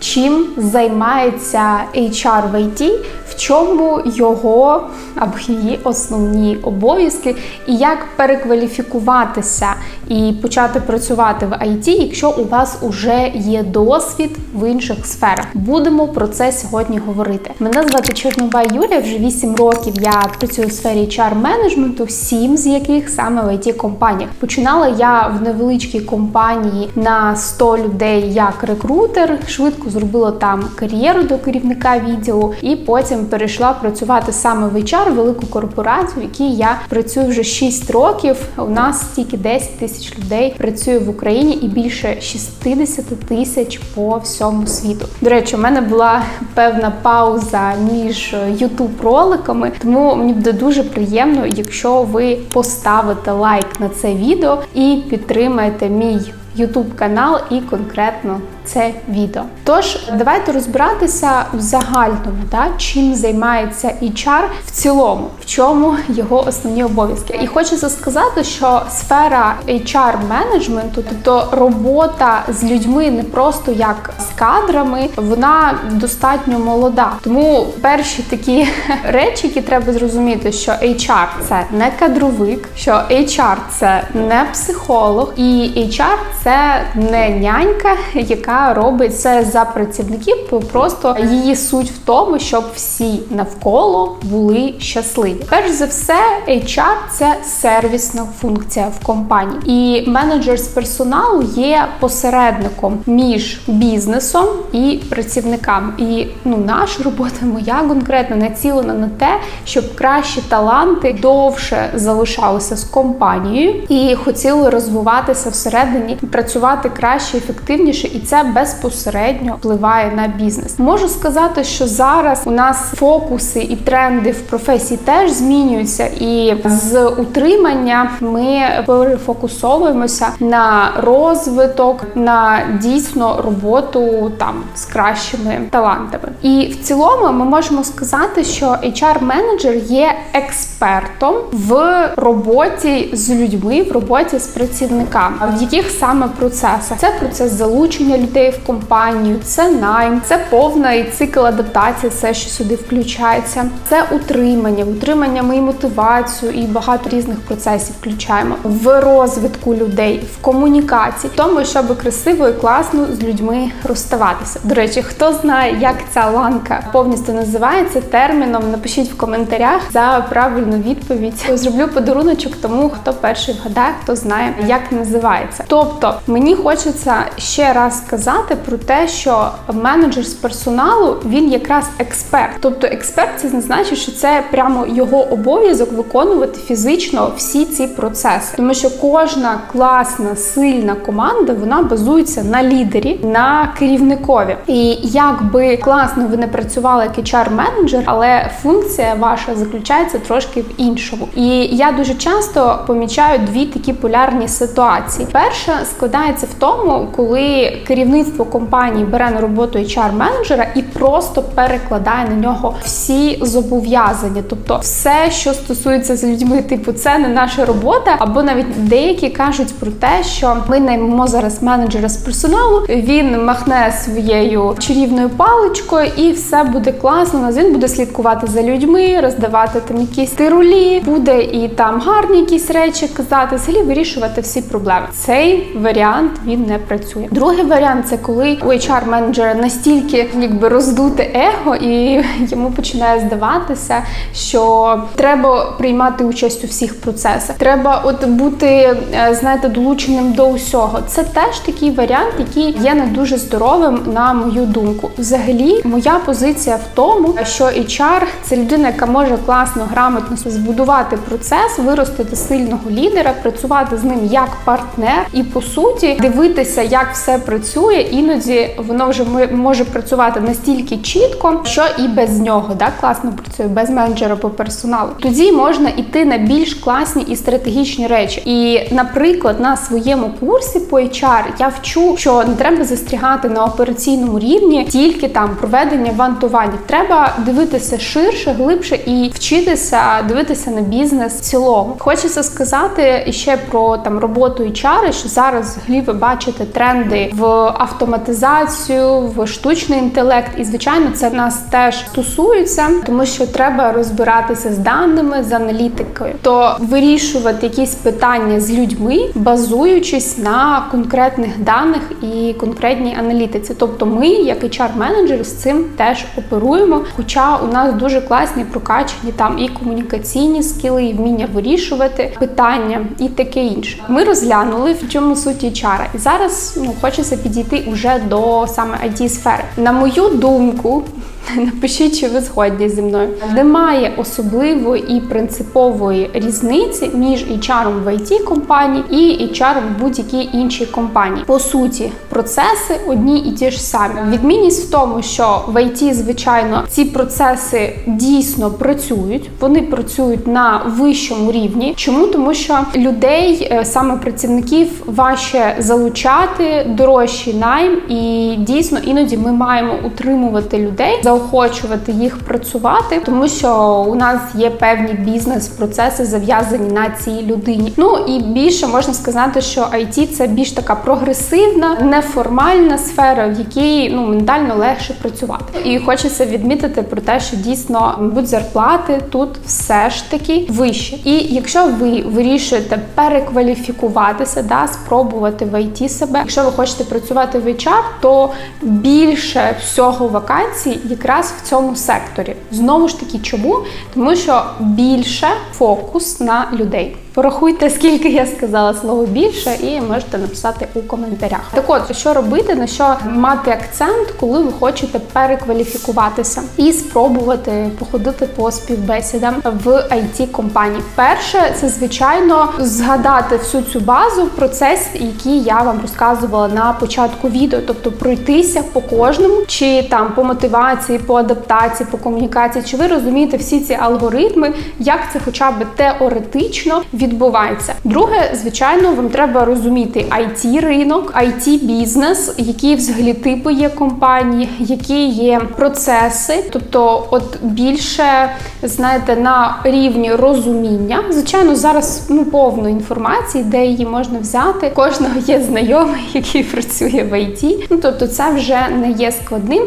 Чим займається HR в IT, в чому його або її основні обов'язки, і як перекваліфікуватися і почати працювати в IT, якщо у вас вже є досвід в інших сферах. Будемо про це сьогодні говорити. Мене звати Чорнова Юлія, вже 8 років я працюю в сфері HR менеджменту, 7 з яких саме в it компаніях. Починала я в невеличкій компанії на 100 людей як рекрутер, швидко зробила там кар'єру до керівника відділу, і потім перейшла працювати саме в HR, велику корпорацію, в якій я працюю вже 6 років. У нас тільки 10 тисяч людей працює в Україні і більше 60 тисяч по всьому світу. До речі, у мене була певна пауза між youtube роликами, тому мені буде дуже приємно, якщо ви поставите лайк на це відео і підтримаєте мій YouTube канал і конкретно це відео. Тож давайте розбиратися в загальному, та чим займається HR в цілому, в чому його основні обов'язки. І хочеться сказати, що сфера HR менеджменту, тобто робота з людьми не просто як з кадрами, вона достатньо молода. Тому перші такі речі, які треба зрозуміти, що HR – це не кадровик, що HR – це не психолог, і HR – це не нянька, яка робить все за працівників. Просто її суть в тому, щоб всі навколо були щасливі. Перш за все, HR – це сервісна функція в компанії, і менеджер з персоналу є посередником між бізнесом і працівниками. І ну, наша робота, моя конкретно націлена на те, щоб кращі таланти довше залишалися з компанією і хотіли розвиватися всередині, працювати краще, ефективніше, і це безпосередньо впливає на бізнес. Можу сказати, що зараз у нас фокуси і тренди в професії теж змінюються, і з утримання ми перефокусовуємося на розвиток, на дійсно роботу там з кращими талантами. І в цілому ми можемо сказати, що HR-менеджер є експертом в роботі з людьми, в роботі з працівниками. В яких саме процесах це процес залучення людей в компанію, це найм, це повний цикл адаптації, все, що сюди включається. Це утримання, утримання ми і мотивацію і багато різних процесів включаємо в розвитку людей, в комунікації, в тому, щоб красиво і класно з людьми розставатися. До речі, хто знає, як ця ланка повністю називається терміном, напишіть в коментарях за правильну відповідь. Зроблю подаруночок тому, хто перший вгадає, хто знає, як називається. Тобто мені хочеться ще раз сказати про те, що менеджер з персоналу він якраз експерт. Тобто експерт це не значить, що це прямо його обов'язок виконувати фізично всі ці процеси, тому що кожна класна, сильна команда вона базується на лідері, на керівникові. І як би класно ви не працювали як HR-менеджер, але функція ваша заключається трошки в іншому. І я дуже часто помічаю дві такі полярні ситуації. Перша складається в тому, коли керівництво компанії бере на роботу HR-менеджера і просто перекладає на нього всі зобов'язання, тобто все, що стосується з людьми, типу, це не наша робота, або навіть деякі кажуть про те, що ми наймемо зараз менеджера з персоналу, він махне своєю чарівною паличкою, і все буде класно. Нас він буде слідкувати за людьми, роздавати там якісь тирулі, буде і там гарні якісь речі казати, взагалі вирішувати всі проблеми. Цей варіант він не працює. Другий варіант це коли у HR-менеджера настільки якби роздуте его, і йому починає здаватися, що треба приймати участь у всіх процесах. Треба от бути, е, знаєте, долученим до усього. Це теж такий варіант, який є не дуже здоровим, на мою думку. Взагалі, моя позиція в тому, що HR – це людина, яка може класно, грамотно збудувати процес, виростити сильного лідера, працювати з ним як партнер, і по суті дивитися, як все працює. Іноді воно вже може працювати настільки чітко, що і без нього да, класно працює, без менеджера по персоналу. Тоді можна йти на більш класні і стратегічні речі. І, наприклад, на своєму курсі по HR я вчу, що не треба застрягати на операційному рівні тільки там проведення вантувань. Треба дивитися ширше, глибше і вчитися дивитися на бізнес в цілому. Хочеться сказати ще про там роботу HR, що зараз взагалі ви бачите тренди в автоматизацію, в штучний інтелект. І звичайно, це нас теж стосується, тому що треба розбиратися з даними, з аналітикою, то вирішувати якісь питання з людьми, базуючись на конкретних даних і конкретній аналітиці. Тобто, ми, як HR-менеджери, з цим теж оперуємо. Хоча у нас дуже класні прокачені там і комунікаційні скіли, і вміння вирішувати питання, і таке інше. Ми розглянули в чому суть HR. І зараз ну хочеться підійти уже до саме it сфери. На мою думку. Напишіть, чи ви згодні зі мною. Немає особливої і принципової різниці між HR в it компанії і HR в будь-якій іншій компанії. По суті, процеси одні і ті ж самі. Відмінність в тому, що в IT, звичайно, ці процеси дійсно працюють, вони працюють на вищому рівні. Чому? Тому що людей, е, саме працівників, важче залучати, дорожчий найм, і дійсно іноді ми маємо утримувати людей заохочувати їх працювати, тому що у нас є певні бізнес-процеси зав'язані на цій людині. Ну і більше можна сказати, що IT – це більш така прогресивна, неформальна сфера, в якій ну ментально легше працювати. І хочеться відмітити про те, що дійсно мабуть, зарплати тут все ж таки вищі. І якщо ви вирішуєте перекваліфікуватися, да спробувати в IT себе, якщо ви хочете працювати в HR, то більше всього вакансій якраз в цьому секторі. Знову ж таки, чому? Тому що більше фокус на людей. Порахуйте, скільки я сказала слово більше, і можете написати у коментарях. Так от, що робити, на що мати акцент, коли ви хочете перекваліфікуватися і спробувати походити по співбесідам в it компанії Перше, це звичайно згадати всю цю базу, процес, який я вам розказувала на початку відео, тобто пройтися по кожному, чи там по мотивації, по адаптації, по комунікації, чи ви розумієте всі ці алгоритми, як це, хоча б теоретично відбувається. Друге, звичайно, вам треба розуміти it ринок, it бізнес, які взагалі типи є компанії, які є процеси, тобто, от більше знаєте, на рівні розуміння. Звичайно, зараз ну повно інформації, де її можна взяти. Кожного є знайомий, який працює в IT. Ну тобто, це вже не є складним.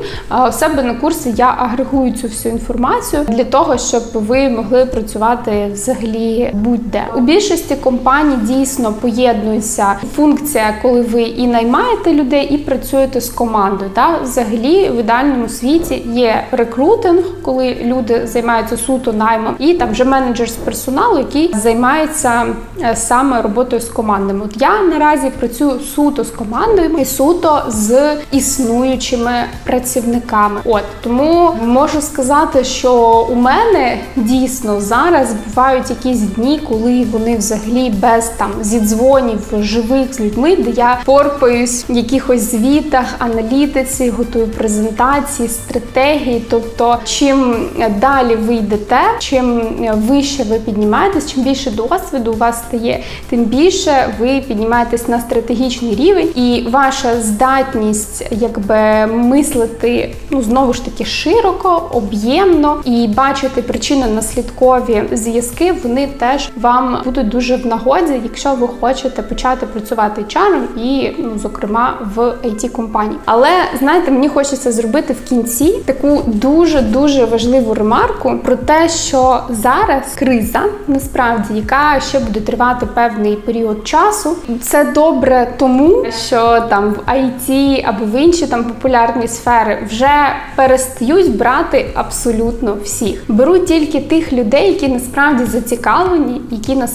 У себе на курсі я агрегую цю всю інформацію для того, щоб ви могли працювати взагалі будь-де. Більшості компаній дійсно поєднується функція, коли ви і наймаєте людей, і працюєте з командою. Та взагалі в ідеальному світі є рекрутинг, коли люди займаються суто наймом, і там вже менеджер з персоналу, який займається е, саме роботою з командами. От я наразі працюю суто з командою і суто з існуючими працівниками. От тому можу сказати, що у мене дійсно зараз бувають якісь дні, коли вони взагалі без там зідзвонів живих з людьми, де я порпаюсь в якихось звітах, аналітиці, готую презентації, стратегії. Тобто, чим далі ви йдете, чим вище ви піднімаєтесь, чим більше досвіду у вас стає, тим більше ви піднімаєтесь на стратегічний рівень, і ваша здатність, якби мислити, ну знову ж таки широко, об'ємно і бачити причинно-наслідкові зв'язки, вони теж вам будуть дуже в нагоді, якщо ви хочете почати працювати HR і, ну, зокрема, в it компанії. Але знаєте, мені хочеться зробити в кінці таку дуже дуже важливу ремарку про те, що зараз криза насправді, яка ще буде тривати певний період часу, це добре тому, що там в IT або в інші там популярні сфери вже перестають брати абсолютно всіх. Беруть тільки тих людей, які насправді зацікавлені, які насправді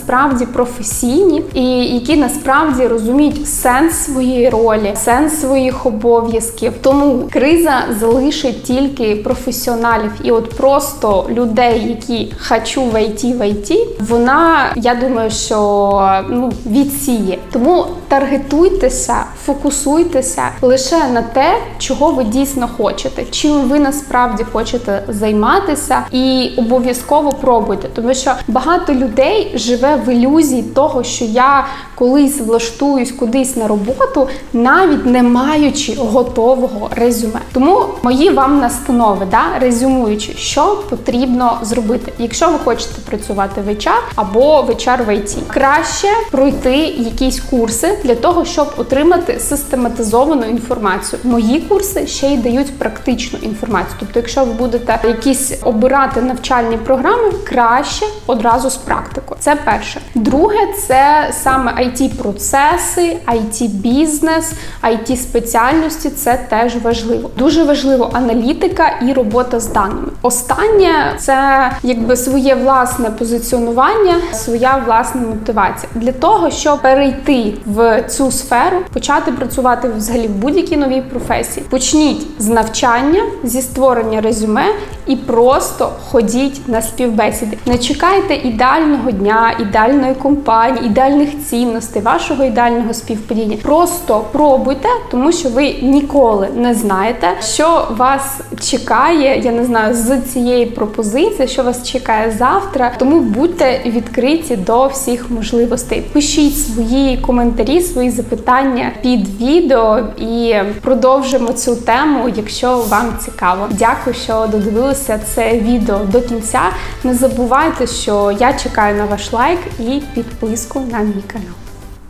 професійні, і які насправді розуміють сенс своєї ролі, сенс своїх обов'язків. Тому криза залишить тільки професіоналів, і от просто людей, які хочу в IT, в IT, вона я думаю, що ну відсіє. Тому таргетуйтеся, фокусуйтеся лише на те, чого ви дійсно хочете, чим ви насправді хочете займатися, і обов'язково пробуйте, тому що багато людей живе в ілюзії того, що я колись влаштуюсь кудись на роботу, навіть не маючи готового резюме. Тому мої вам настанови, да, резюмуючи, що потрібно зробити, якщо ви хочете працювати в HR або в HR в IT. краще пройти якісь курси для того, щоб отримати систематизовану інформацію. Мої курси ще й дають практичну інформацію. Тобто, якщо ви будете якісь обирати навчальні програми, краще одразу з практикою. Це перше. Друге, це саме it процеси, it бізнес, it спеціальності. Це теж важливо. Дуже важливо аналітика і робота з даними. Останнє це якби своє власне позиціонування, своя власна мотивація для того, щоб перейти в цю сферу, почати працювати взагалі в будь-якій новій професії. Почніть з навчання, зі створення резюме і просто ходіть на співбесіди. Не чекайте ідеального дня, ідеальної компанії, ідеальних цінностей, вашого ідеального співпадіння. Просто пробуйте, тому що ви ніколи не знаєте, що вас чекає. Я не знаю з цієї пропозиції, що вас чекає завтра. Тому будьте відкриті до всіх можливостей. Пишіть свої коментарі, свої запитання під відео і продовжимо цю тему, якщо вам цікаво. Дякую, що додивилися це відео до кінця. Не забувайте, що я чекаю на ваш лайк і підписку на мій канал.